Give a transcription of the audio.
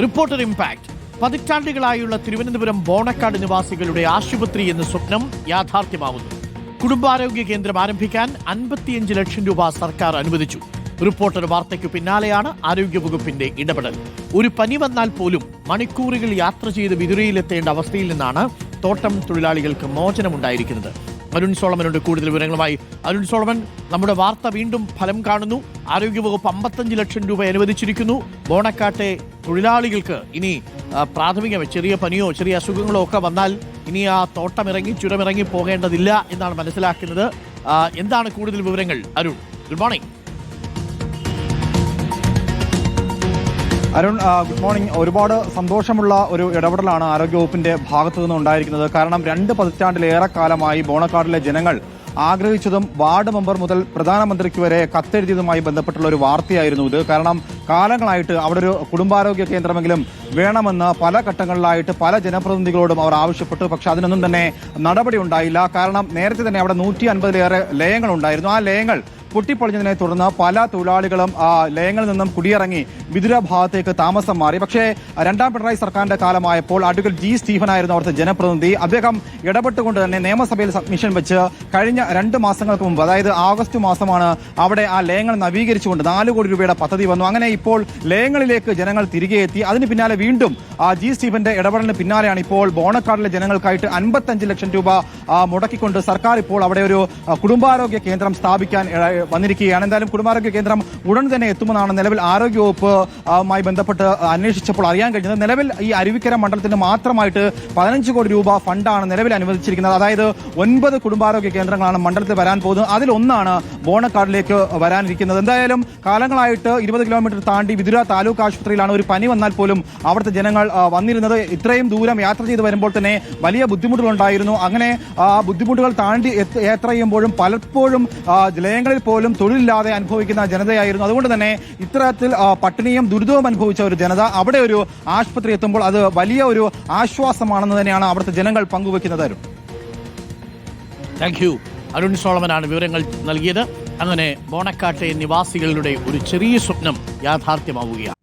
Reporter impact. പതിറ്റാണ്ടുകളായുള്ള Thiruvananthapuram Bonakkad നിവാസികളുടെ ആശുപത്രി എന്ന സ്വപ്നം യാഥാർത്ഥ്യമാവുന്നു. കുടുംബാരോഗ്യ കേന്ദ്രം ആരംഭിക്കാൻ അൻപത്തിയഞ്ച് ലക്ഷം രൂപ സർക്കാർ അനുവദിച്ചു. റിപ്പോർട്ടർ വാർത്തയ്ക്ക് പിന്നാലെയാണ് ആരോഗ്യവകുപ്പിന്റെ ഇടപെടൽ. ഒരു പനി വന്നാൽ പോലും മണിക്കൂറുകൾ യാത്ര ചെയ്ത് വിതുരയിലെത്തേണ്ട അവസ്ഥയിൽ നിന്നാണ് തോട്ടം തൊഴിലാളികൾക്ക് മോചനമുണ്ടായിരിക്കുന്നത്. അരുൺ സോളമനുണ്ട് കൂടുതൽ വിവരങ്ങളുമായി അരുൺ സോളമൻ. നമ്മുടെ വാർത്ത വീണ്ടും ഫലം കാണുന്നു. ആരോഗ്യവകുപ്പ് അമ്പത്തഞ്ച് ലക്ഷം രൂപ അനുവദിച്ചിരിക്കുന്നു. ബോണക്കാട്ടെ തൊഴിലാളികൾക്ക് ഇനി പ്രാഥമിക ചെറിയ പനിയോ ചെറിയ അസുഖങ്ങളോ ഒക്കെ വന്നാൽ ഇനി ആ തോട്ടമിറങ്ങി ചുരമിറങ്ങി പോകേണ്ടതില്ല എന്നാണ് മനസ്സിലാക്കുന്നത്. എന്താണ് കൂടുതൽ വിവരങ്ങൾ? Arun good morning Arun good morning. ഒരുപാട് സന്തോഷമുള്ള ഒരു ഇടപെടലാണ് ആരോഗ്യവകുപ്പിന്റെ ഭാഗത്തു നിന്ന് ഉണ്ടായിരിക്കുന്നത്. കാരണം രണ്ട് പതിറ്റാണ്ടിലേറെ കാലമായി ബോണക്കാടിലെ ജനങ്ങൾ ആഗ്രഹിച്ചതും വാർഡ് മെമ്പർ മുതൽ പ്രധാനമന്ത്രിക്ക് വരെ കത്തെഴുതിയതുമായി ബന്ധപ്പെട്ടുള്ള ഒരു വാർത്തയായിരുന്നു ഇത്. കാരണം കാലങ്ങളായിട്ട് അവിടെ ഒരു കുടുംബാരോഗ്യ കേന്ദ്രമെങ്കിലും വേണമെന്ന് പല ഘട്ടങ്ങളിലായിട്ട് പല ജനപ്രതിനിധികളോടും അവർ ആവശ്യപ്പെട്ടു. പക്ഷെ അതിനൊന്നും തന്നെ നടപടി ഉണ്ടായില്ല. കാരണം നേരത്തെ തന്നെ അവിടെ നൂറ്റി അൻപതിലേറെ ലയങ്ങൾ ഉണ്ടായിരുന്നു. ആ ലയങ്ങൾ പൊട്ടിപ്പൊളിഞ്ഞതിനെ തുടർന്ന് പല തൊഴിലാളികളും ലയങ്ങളിൽ നിന്നും കുടിയിറങ്ങി വിദുര ഭാഗത്തേക്ക് താമസം മാറി. പക്ഷേ രണ്ടാം പിണറായി സർക്കാരിന്റെ കാലമായപ്പോൾ അഡ്വക്കേറ്റ് ജി സ്റ്റീഫൻ ആയിരുന്നു അവിടുത്തെ ജനപ്രതിനിധി. അദ്ദേഹം ഇടപെട്ടുകൊണ്ട് തന്നെ നിയമസഭയിൽ സബ്മിഷൻ വെച്ച് കഴിഞ്ഞ രണ്ട് മാസങ്ങൾക്ക് മുമ്പ് അതായത് ആഗസ്റ്റ് മാസമാണ് അവിടെ ആ ലയങ്ങൾ നവീകരിച്ചുകൊണ്ട് നാല് കോടി രൂപയുടെ പദ്ധതി വന്നു. അങ്ങനെ ഇപ്പോൾ ലയങ്ങളിലേക്ക് ജനങ്ങൾ തിരികെ എത്തി. അതിന് പിന്നാലെ വീണ്ടും ആ ജി സ്റ്റീഫന്റെ ഇടപെടലിന് പിന്നാലെയാണ് ഇപ്പോൾ ബോണക്കാടിലെ ജനങ്ങൾക്കായിട്ട് അൻപത്തഞ്ച് ലക്ഷം രൂപ മുടക്കിക്കൊണ്ട് സർക്കാർ ഇപ്പോൾ അവിടെ ഒരു കുടുംബാരോഗ്യ കേന്ദ്രം സ്ഥാപിക്കാൻ വന്നിരിക്കുകയാണ്. എന്തായാലും കുടുംബാരോഗ്യ കേന്ദ്രം ഉടൻ തന്നെ എത്തുമെന്നാണ് നിലവിൽ ആരോഗ്യവകുപ്പ് മായി ബന്ധപ്പെട്ട് അന്വേഷിച്ചപ്പോൾ അറിയാൻ കഴിഞ്ഞത്. നിലവിൽ ഈ അരുവിക്കര മണ്ഡലത്തിന് മാത്രമായിട്ട് പതിനഞ്ച് കോടി രൂപ ഫണ്ടാണ് നിലവിൽ അനുവദിച്ചിരിക്കുന്നത്. അതായത് ഒൻപത് കുടുംബാരോഗ്യ കേന്ദ്രങ്ങളാണ് മണ്ഡലത്തിൽ വരാൻ പോകുന്നത്. അതിലൊന്നാണ് ബോണക്കാടിലേക്ക് വരാനിരിക്കുന്നത്. എന്തായാലും കാലങ്ങളായിട്ട് ഇരുപത് കിലോമീറ്റർ താണ്ടി വിതുര താലൂക്ക് ആശുപത്രിയിലാണ് ഒരു പനി വന്നാൽ പോലും അവിടുത്തെ ജനങ്ങൾ വന്നിരുന്നത്. ഇത്രയും ദൂരം യാത്ര ചെയ്ത് വരുമ്പോൾ തന്നെ വലിയ ബുദ്ധിമുട്ടുകൾ ഉണ്ടായിരുന്നു അങ്ങനെ ബുദ്ധിമുട്ടുകൾ താണ്ടി യാത്ര ചെയ്യുമ്പോഴും പലപ്പോഴും ജലയങ്ങളിൽ ലയങ്ങളിൽ പോലും തൊഴിലില്ലാതെ അനുഭവിക്കുന്ന ജനതയായിരുന്നു. അതുകൊണ്ട് തന്നെ ഇത്തരത്തിൽ പട്ടിണിയും ദുരിതവും അനുഭവിച്ച ഒരു ജനത അവിടെ ഒരു ആശുപത്രി എത്തുമ്പോൾ അത് വലിയ ഒരു ആശ്വാസമാണെന്ന് തന്നെയാണ് അവിടുത്തെ ജനങ്ങൾ പങ്കുവെക്കുന്നത്. അരുൺ. താങ്ക് യു അരുൺ സോളമനാണ് വിവരങ്ങൾ നൽകിയത്. അങ്ങനെ ബോണക്കാട്ടെ നിവാസികളുടെ ഒരു ചെറിയ സ്വപ്നം യാഥാർത്ഥ്യമാവുകയാണ്.